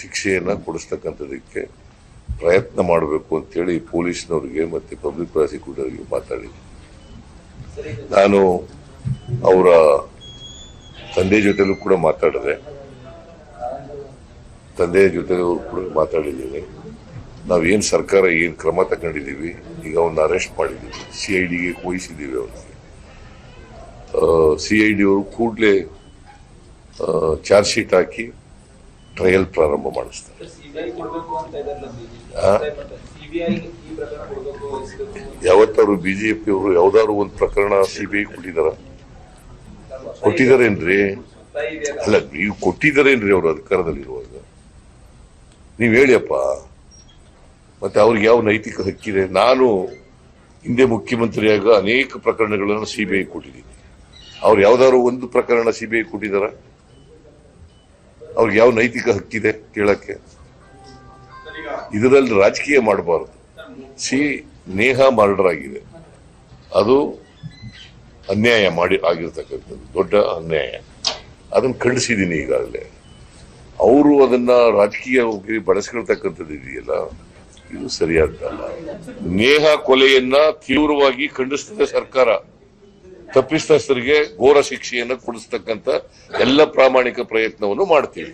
ಶಿಕ್ಷೆಯನ್ನ ಕೊಡಿಸ್ತಕ್ಕಂಥದಕ್ಕೆ ಪ್ರಯತ್ನ ಮಾಡಬೇಕು ಅಂತೇಳಿ ಪೊಲೀಸ್ನವ್ರಿಗೆ ಮತ್ತೆ ಪಬ್ಲಿಕ್ ಪ್ರಾಸಿಕ್ಯೂಟರ್ಗೆ ಮಾತಾಡಿ ನಾನು ಅವರ ತಂದೆ ಜೊತೆಲೂ ಕೂಡ ಮಾತಾಡಿದೆ. ತಂದೆಯ ಜೊತೆಲೂ ಕೂಡ ಮಾತಾಡಿದ್ದೀನಿ. ನಾವೇನು ಸರ್ಕಾರ ಏನು ಕ್ರಮ ತಗೊಂಡಿದ್ದೀವಿ, ಈಗ ಅವನ್ನ ಅರೆಸ್ಟ್ ಮಾಡಿದ್ದೀವಿ ಸಿ ಐ ಡಿಗೆ ವಹಿಸಿದ್ದೀವಿ ಅವನಿಗೆ ಸಿ ಐ ಡಿ ಅವರು ಕೂಡಲೇ ಚಾರ್ಜ್ ಶೀಟ್ ಹಾಕಿ ಟ್ರಯಲ್ ಪ್ರಾರಂಭ ಮಾಡಿಸ್ತಾರೆ. ಯಾವತ್ತಾದ್ರು ಬಿಜೆಪಿ ಅವರು ಯಾವ್ದಾದ್ರು ಒಂದು ಪ್ರಕರಣ ಸಿ ಬಿ ಐ ಕೊಟ್ಟಿದಾರ? ಕೊಟ್ಟಿದಾರೇನ್ರಿ? ಅಲ್ಲ ನೀವು ಕೊಟ್ಟಿದಾರೇನ್ರಿ ಅವರು ಅಧಿಕಾರದಲ್ಲಿರುವಾಗ? ನೀವು ಹೇಳಿಯಪ್ಪ. ಮತ್ತೆ ಅವ್ರಿಗೆ ಯಾವ ನೈತಿಕ ಹಕ್ಕಿದೆ? ನಾನು ಹಿಂದೆ ಮುಖ್ಯಮಂತ್ರಿಯಾಗ ಅನೇಕ ಪ್ರಕರಣಗಳನ್ನು ಸಿಬಿಐ ಕೊಟ್ಟಿದ್ದೀನಿ. ಅವ್ರು ಯಾವ್ದಾದ್ರು ಒಂದು ಪ್ರಕರಣ ಸಿಬಿಐ ಕೊಟ್ಟಿದಾರ? ಅವ್ರಿಗೆ ಯಾವ ನೈತಿಕ ಹಕ್ಕಿದೆ ಕೇಳಕ್ಕೆ? ಇದರಲ್ಲಿ ರಾಜಕೀಯ ಮಾಡಬಾರದು. ಸಿ, ನೇಹ ಮರ್ಡರ್ ಆಗಿದೆ ಅದು ಅನ್ಯಾಯ ಮಾಡಿ, ಆಗಿರ್ತಕ್ಕಂಥದ್ದು. ದೊಡ್ಡ ಅನ್ಯಾಯ. ಅದನ್ನು ಖಂಡಿಸಿದ್ದೀನಿ ಈಗಾಗಲೇ. ಅವರು ಅದನ್ನ ರಾಜಕೀಯ ಬಳಸ್ಕೊಳ್ತಕ್ಕಂಥದ್ದು ಇದೆಯಲ್ಲ, ಇದು ಸರಿಯಾದ ನೇಹ ಕೊಲೆಯನ್ನ ತೀವ್ರವಾಗಿ ಖಂಡಿಸ್ತದೆ ಸರ್ಕಾರ. ತಪ್ಪಿತಸ್ಥರಿಗೆ ಘೋರ ಶಿಕ್ಷೆಯನ್ನು ಕೊಡಿಸ್ತಕ್ಕಂಥ ಎಲ್ಲ ಪ್ರಾಮಾಣಿಕ ಪ್ರಯತ್ನವನ್ನು ಮಾಡ್ತೀವಿ.